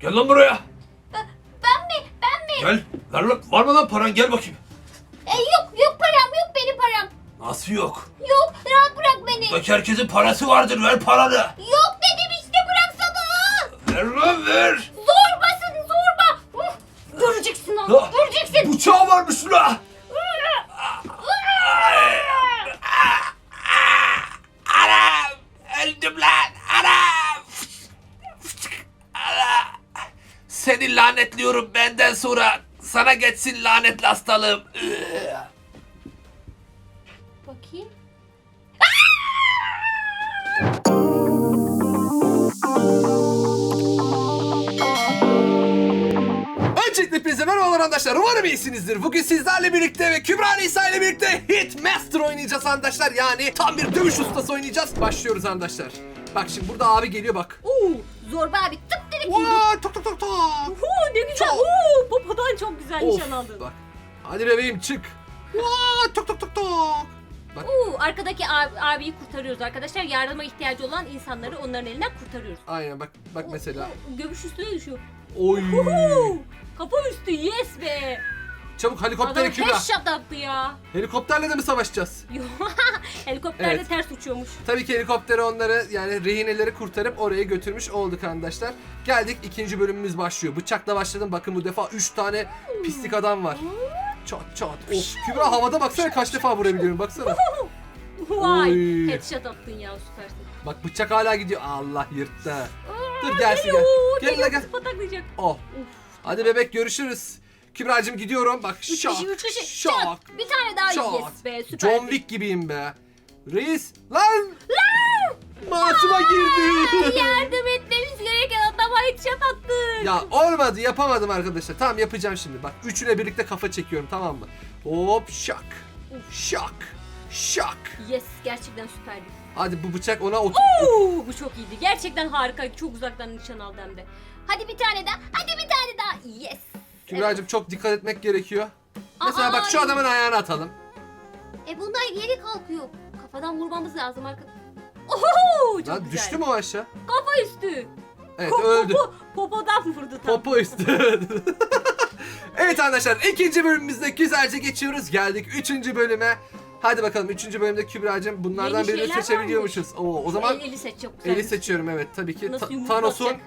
Gel lan buraya. Ben mi? Ben mi? Gel. Ver lan. Var mı lan paran? Gel bakayım. E, yok yok param yok benim param. Nasıl yok? Yok rahat bırak beni. Bak herkesin parası vardır. Ver paranı. Yok dedim işte bıraksana. Ver lan ver. Zorbasın zorba. Huh, Göreceksin onu Ya, göreceksin. Bıçağı varmış la. Anam. Öldüm lan. Anam. Ana. Seni lanetliyorum benden sonra. Sana geçsin lanetli hastalığım. Bakayım. Öncelikle hepinize merhabalar arkadaşlar. Umarım iyisinizdir. Bugün sizlerle birlikte ve Kübra Nisa ile birlikte Hitmaster oynayacağız arkadaşlar. Yani tam bir dövüş ustası oynayacağız. Başlıyoruz arkadaşlar. Bak şimdi burada abi geliyor bak. Oo, zorba abi Popodan çok güzel nişan Of, aldın. Bak. Hadi bebeğim çık. Vaa tok tok tok tok. Bak. Oo, arkadaki abi, abiyi kurtarıyoruz arkadaşlar. Yardıma ihtiyacı olan insanları onların elinden kurtarıyoruz. Aynen bak bak mesela. Oo, Göbüş üstüne düşüyor. Oy. Oo, kafa üstü yes be. Çabuk helikoptere Adam Kübra. headshot attı ya. Helikopterle de mi savaşacağız? Helikopterde Evet. ters uçuyormuş. Tabii ki helikopteri onları yani rehineleri kurtarıp oraya götürmüş olduk arkadaşlar. Geldik ikinci bölümümüz başlıyor. Bıçakla başladım. Bakın bu defa 3 tane pislik adam var. Çat çat. Of Kübra havada baksana kaç defa vurabiliyorum baksana. Vay. Oy. Headshot attın ya süpersin. Bak bıçak hala gidiyor. Allah yırttı. Dur gelsin gel. Gel geliyor, la gel. pataklayacak. Oh. Hadi bebek görüşürüz. Kübra'cığım gidiyorum. Bak Üç şak kişi, üç kişi. şak. Bir tane daha Çat. yes be süper. John Wick gibiyim be. Reis lan. Masuma girdi. Yardım etmemiz gereken adama headshot attın. Ya olmadı yapamadım arkadaşlar. Tamam yapacağım şimdi. Bak üçüne birlikte kafa çekiyorum tamam mı? Hop şak. Şak. Şak. Yes gerçekten süperdi. Hadi bu bıçak ona otur. Oo, bu çok iyiydi. Gerçekten harika. Çok uzaktan nişan aldı hem de. Hadi bir tane daha. Hadi bir tane daha. Yes. Kübra'cığım çok dikkat etmek gerekiyor. Mesela Aa, bak şu adamın ayağını atalım. E bundan geri kalkıyor. Kafadan vurmamız lazım arka. Oho çok Lan güzel. düştü mü o aşağı? Kafa üstü. Evet Popo- öldü. Popodan vurdu tam. Popo üstü. evet arkadaşlar ikinci bölümümüzde güzelce geçiyoruz. Geldik üçüncü bölüme. Hadi bakalım üçüncü bölümde Kübra'cığım bunlardan Yeni birini şeyler seçebiliyormuşuz. Oo, o zaman El- eli seç çok güzel. eli seçiyorum evet tabii ki. Nasıl Ta- yumruk Thanos'un atacak?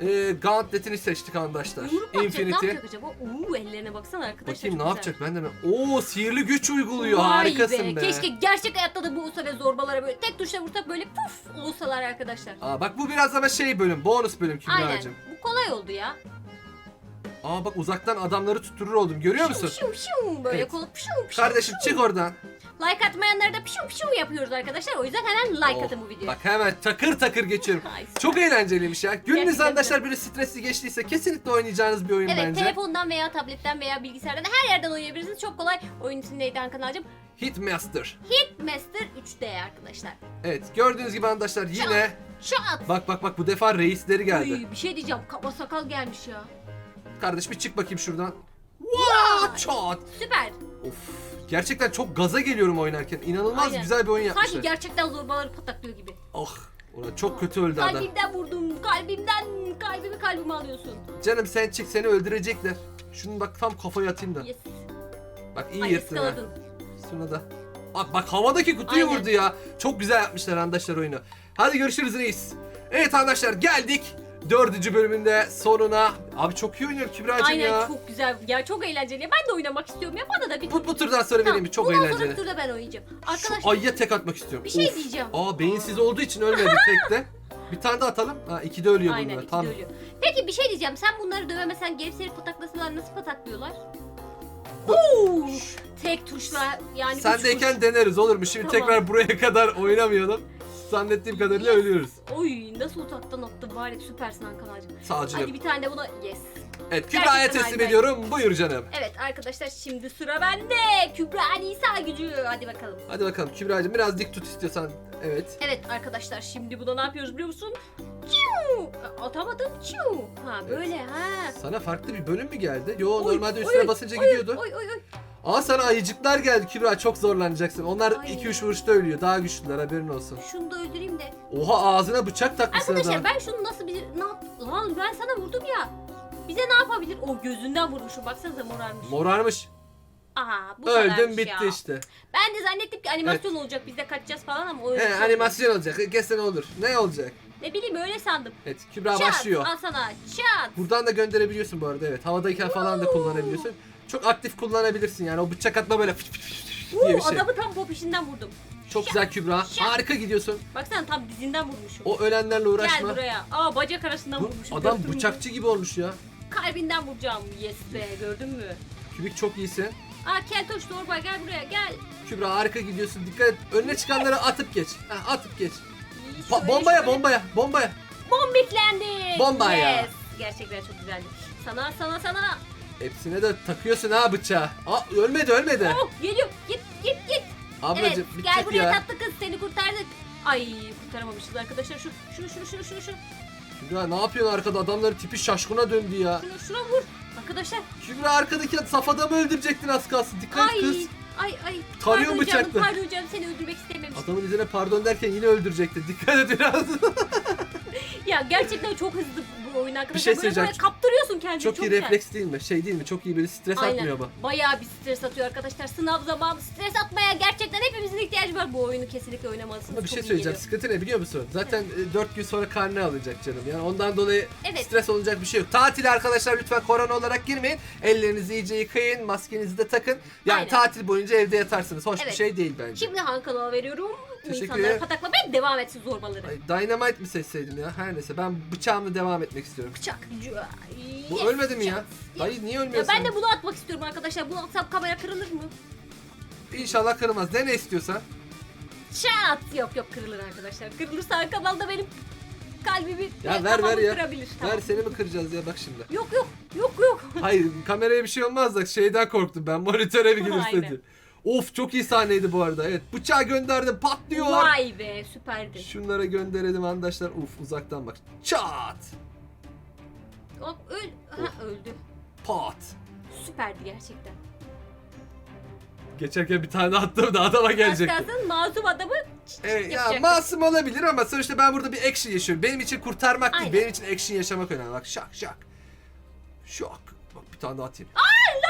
e, Gauntlet'ini seçtik arkadaşlar. Yumruk atacak, Infinity. Ne yapacak acaba? Oo ellerine baksana arkadaşlar. Bakayım çok ne güzel. yapacak ben de mi? Oo sihirli güç uyguluyor. Vay Harikasın be. Keşke gerçek hayatta da bu olsa ve zorbalara böyle tek tuşla vursak böyle puf olsalar arkadaşlar. Aa bak bu biraz ama şey bölüm, bonus bölüm Aynen. Kübra'cığım. Bu kolay oldu ya. Aa bak uzaktan adamları tutturur oldum. Görüyor musun? Şum şum böyle Evet. kolu şum şum. Kardeşim çık oradan. Like atmayanlara da pişum pişum yapıyoruz arkadaşlar. O yüzden hemen like Oh, atın bu videoya. Bak hemen takır takır geçiyorum. Ay, süper. Çok eğlenceliymiş ya. Gününüz Gerçekten arkadaşlar böyle stresli geçtiyse kesinlikle oynayacağınız bir oyun Evet bence. telefondan veya tabletten veya bilgisayardan her yerden oynayabilirsiniz. Çok kolay. Oyun için neydi Hakan ağacım? Hitmaster. Hitmaster 3D arkadaşlar. Evet gördüğünüz gibi arkadaşlar yine Şat. bak bak bak bu defa reisleri geldi. Uy, bir şey diyeceğim. Kaba sakal gelmiş ya. Kardeş bir çık bakayım şuradan. Wow, çat. Süper. Of. Gerçekten çok gaza geliyorum oynarken. İnanılmaz Aynen. güzel bir oyun Sanki yapmışlar. gerçekten zorbaları pataklıyor gibi. Oh. Ulan çok kötü öldü adam. Kalbimden vurdum. Kalbimden kalbimi kalbime alıyorsun. Canım sen çık seni öldürecekler. Şunu bak tam kafaya atayım da. Yes. Bak iyi Ay yırttın ha. Şuna da. Bak bak havadaki kutuyu Aynen. vurdu ya. Çok güzel yapmışlar arkadaşlar oyunu. Hadi görüşürüz reis. Evet arkadaşlar geldik. Dördüncü bölümünde sonuna. Abi çok iyi oynuyor Kübra'cığım Aynen ya. çok güzel. Ya çok eğlenceli. Ben de oynamak istiyorum ya. Bana da bir Bu, bu turdan sonra mi? Çok Bundan eğlenceli. sonraki turda ben oynayacağım. Şu Arkadaşlar ayıya tek atmak istiyorum. Bir şey diyeceğim. Aa beyinsiz olduğu için ölmedi tekte. Bir tane de atalım. Ha iki de ölüyor Aynen bunlar. ikisi Tamam. de ölüyor. Peki bir şey diyeceğim. Sen bunları dövemesen gelip seni pataklasınlar nasıl pataklıyorlar? Oo! Tek tuşla yani üç Sendeyken deneriz olur mu? Şimdi Tamam. tekrar buraya kadar oynamayalım. Zannettiğim kadarıyla Yes. ölüyoruz. Oy nasıl utaktan attı var ya süpersin Hakan ağacım. Sağ ol canım. Hadi bir tane de buna yes. Evet Kübra'ya Gerçekten teslim harika. ediyorum. Buyur canım. Evet arkadaşlar şimdi sıra bende. Kübra Nisa gücü. Hadi bakalım. Hadi bakalım Kübra'cığım biraz dik tut istiyorsan. Evet. Evet arkadaşlar şimdi buna ne yapıyoruz biliyor musun? Çiu! Atamadım çiu. Ha böyle ha. Sana farklı bir bölüm mü geldi? Yo Oy, normalde üstüne oy, basınca oy, gidiyordu. Oy oy oy. Aa sana ayıcıklar geldi Kübra çok zorlanacaksın. Onlar Ay. 2-3 vuruşta ölüyor. Daha güçlüler haberin olsun. Şunu da öldüreyim de. Oha ağzına bıçak takmışsın Arkadaşlar adam. ben şunu nasıl bir ne yap? Lan ben sana vurdum ya. Bize ne yapabilir? O gözünden vurmuşum. Baksanıza morarmış. Morarmış. Aha bu Öldüm kadarmış bitti ya. işte. Ben de zannettim ki animasyon olacak. Biz de kaçacağız falan ama öyle He, bir şey animasyon olacak. Kesin olur. Ne olacak? Ne bileyim öyle sandım. Evet Kübra Çat, başlıyor. Al sana. Çat. Buradan da gönderebiliyorsun bu arada evet. Havadayken falan da kullanabiliyorsun. Çok aktif kullanabilirsin yani. O bıçak atma böyle fıt fıt fıt fıt diye bir Uuu, şey. adamı tam popişinden vurdum. Çok güzel Kübra. Şak. Harika gidiyorsun. Baksana tam dizinden vurmuşum. O ölenlerle Gel uğraşma. buraya. Aa bacak arasından Bu vurmuşum. adam bıçakçı gibi olmuş ya. Kalbinden vuracağım. Yes be gördün mü? Kübik çok iyisin. Aa keltoş torba gel buraya gel. Kübra harika gidiyorsun. Dikkat et. Önüne çıkanları atıp geç. Ha, atıp geç. Ba- şöyle bombaya şöyle. bombaya bombaya. Bombiklendik. Bomba yes. ya. Gerçekten çok güzeldi. Sana sana sana. Hepsine de takıyorsun ha bıçağı. Aa ölmedi ölmedi. Oh geliyor. Git git git. Ablacım evet gel buraya ya. tatlı kız seni kurtardık. Ay kurtaramamışız arkadaşlar. Şu şunu şunu şunu şunu şunu. Kübra ne yapıyorsun arkada? Adamların tipi şaşkına döndü ya. Şunu şuna vur. Arkadaşlar. Kübra arkadaki safada mı öldürecektin az kalsın? Dikkat Ay kız. ay ay. Tarıyor Pardon bıçakla. Canım, pardon canım seni öldürmek istememiştim. Adamın üzerine pardon derken yine öldürecekti. Dikkat et biraz. Ya gerçekten çok hızlı bu oyun arkadaşlar. şey Böyle söyleyeceğim. böyle kaptırıyorsun kendini. çok, Çok, iyi güzel. refleks değil mi? Şey değil mi? Çok iyi bir stres Aynen. atmıyor mu? Bayağı bir stres atıyor arkadaşlar. Sınav zamanı stres atmaya gerçekten hepimizin ihtiyacı var. Bu oyunu kesinlikle oynamalısınız. Ama bir Çok şey iyi söyleyeceğim. geliyor. Sıkıntı ne biliyor musun? Zaten 4 gün sonra karne alacak canım. Yani ondan dolayı Evet. stres olacak bir şey yok. Tatile arkadaşlar lütfen korona olarak girmeyin. Ellerinizi iyice yıkayın. Maskenizi de takın. Yani Aynen. tatil boyunca evde yatarsınız. Hoş bir Evet. şey değil bence. Şimdi Han kanala veriyorum. Teşekkür İnsanları ederim. pataklamaya devam etsin zorbaları. Ay, Dynamite mi seçseydim ya? Her neyse ben bıçağımla devam etmek istiyorum. Bıçak. Bu Yes, ölmedi mi ya? yes. Dayı niye Ya ölmüyorsun? ben de bunu atmak istiyorum arkadaşlar. Bunu atsam kamera kırılır mı? İnşallah kırılmaz. Ne ne istiyorsan. Şat! Yok yok kırılır arkadaşlar. Kırılırsa kanalda benim kalbimi Ya ve ver ver ya. kırabilir. Ver Tamam. seni mi kıracağız ya bak şimdi. Yok yok yok yok. Hayır kameraya bir şey olmaz da şeyden korktum ben monitöre bir gelirse Aynen. diye. Of çok iyi sahneydi bu arada. Evet bıçağı gönderdim patlıyor. Vay be süperdi. Şunlara gönderelim arkadaşlar. Uf uzaktan bak. Çat. Hop öl. Ha öldü. Pat. Süperdi gerçekten. Geçerken bir tane attım da adama gelecek. Kalsın masum adamı Evet ya masum olabilir ama sonuçta ben burada bir action yaşıyorum. Benim için kurtarmak Aynen. değil, benim için action yaşamak önemli. Bak şak şak. Şak. Bak bir tane daha atayım. Yaptın?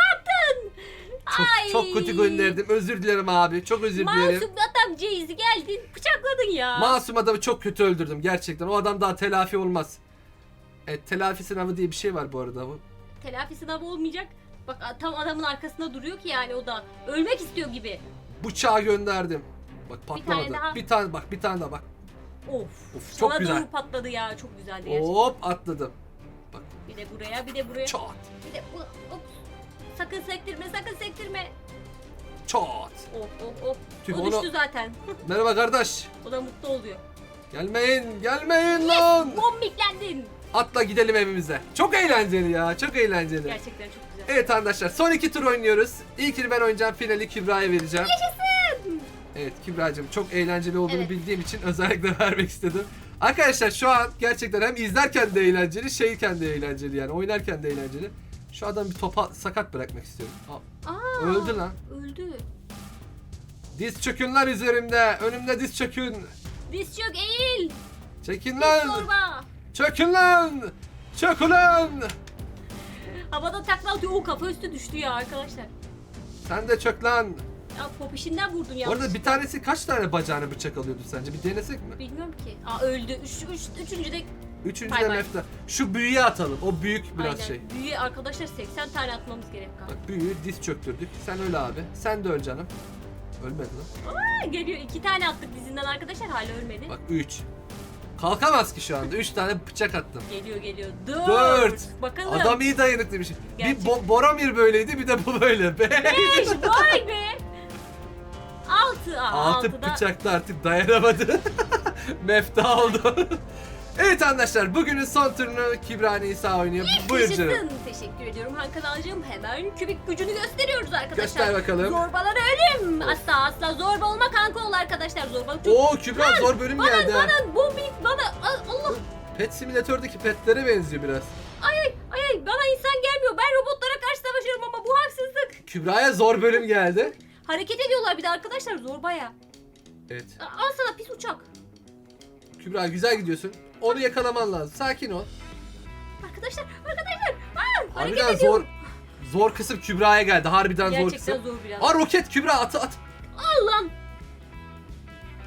Çok, Ay. çok kötü gönderdim. Özür dilerim abi. Çok özür dilerim. Masum adam Jay'si geldin bıçakladın ya. Masum adamı çok kötü öldürdüm gerçekten. O adam daha telafi olmaz. Evet telafi sınavı diye bir şey var bu arada. Bu. Telafi sınavı olmayacak. Bak tam adamın arkasında duruyor ki yani o da. Ölmek istiyor gibi. Bıçağı gönderdim. Bak patlamadı. daha. Bir tane bak bir tane daha bak. Of. Of çok Sana güzel. doğru patladı ya. Çok güzeldi gerçekten. Hop atladım. Bir de buraya bir de buraya. Çat. Bir de bu. Hop. Sakın sektirme sakın sektirme. Çat. Of of of. Tüh, o düştü zaten. Merhaba kardeş. o da mutlu oluyor. Gelmeyin, gelmeyin lan. Bombiklendin. Atla gidelim evimize. Çok eğlenceli ya, çok eğlenceli. Gerçekten çok güzel. Evet arkadaşlar, son iki tur oynuyoruz. İlkini ben oynayacağım, finali Kübra'ya vereceğim. Yaşasın. Evet Kübra'cığım çok eğlenceli olduğunu Evet. bildiğim için özellikle vermek istedim. Arkadaşlar şu an gerçekten hem izlerken de eğlenceli, şeyken de eğlenceli yani oynarken de eğlenceli. Şu adam bir topa sakat bırakmak istiyorum. Aa, Aa, öldü lan. Öldü. Diz çökünler üzerimde. Önümde diz çökün. Diz çök eğil. Çekin lan. Çökün lan. Çökün lan. Havada takla atıyor. O kafa üstü düştü ya arkadaşlar. Sen de çök lan. Ya popişinden vurdun ya. Bu arada bir tanesi kaç tane bacağına bıçak alıyordu sence? Bir denesek mi? Bilmiyorum ki. Aa öldü. Üç, üç, üçüncü de Üçüncü Bay de bay. mefta. Şu büyüye atalım. O büyük biraz aynen. şey. Büyüğe arkadaşlar 80 tane atmamız gerek galiba. Bak büyüğü diz çöktürdük. Sen öl abi. Sen de öl canım. Ölmedi lan. Aa, geliyor. iki tane attık dizinden arkadaşlar. Hala ölmedi. Bak üç. Kalkamaz ki şu anda. Üç tane bıçak attım. Geliyor geliyor. Dört. Dört. Bakalım. Adam iyi dayanıklıymış. Bir Gerçek. Bo- Boromir böyleydi bir de bu böyle. Beş. Beş. Vay be. Altı. Aa, Altı altıda- bıçakta artık dayanamadı. Mefta oldu. Evet arkadaşlar bugünün son turunu Kübra Nisa oynuyor. Buyur Yaşasın. canım. Teşekkür ediyorum Han kanalcığım. Hemen kübik gücünü gösteriyoruz arkadaşlar. Göster bakalım. Zorbalara ölüm. Asla asla zorba olma kanka ol arkadaşlar. Zorbalık çok... Oo Kübra zor bölüm bana, geldi. ha. bana bombing bana Al- Allah Pet Simülatör'deki petlere benziyor biraz. ay ay ay ay, bana insan gelmiyor. Ben robotlara karşı savaşıyorum ama bu haksızlık. Kübra'ya zor bölüm geldi. Hareket ediyorlar bir de arkadaşlar zorbaya. Evet. A- Al sana pis uçak. Kübra güzel gidiyorsun. Onu yakalaman lazım. Sakin ol. Arkadaşlar arkadaşlar. Aa, Hareket Harbiden zor ediyorum. zor kısım Kübra'ya geldi. Harbiden zor Gerçekten kısım. zor biraz. Aa roket Kübra at at. Al lan.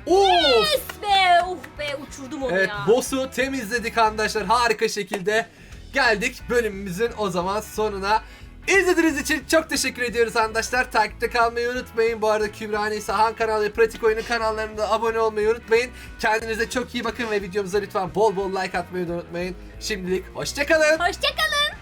Oo! Yes be. Oh be uçurdum onu Evet ya. boss'u temizledik arkadaşlar harika şekilde. Geldik bölümümüzün o zaman sonuna. İzlediğiniz için çok teşekkür ediyoruz arkadaşlar. Takipte kalmayı unutmayın. Bu arada Kübra Nisa Han kanalı ve Pratik Oyunu kanallarına abone olmayı unutmayın. Kendinize çok iyi bakın ve videomuza lütfen bol bol like atmayı da unutmayın. Şimdilik hoşçakalın. Hoşçakalın.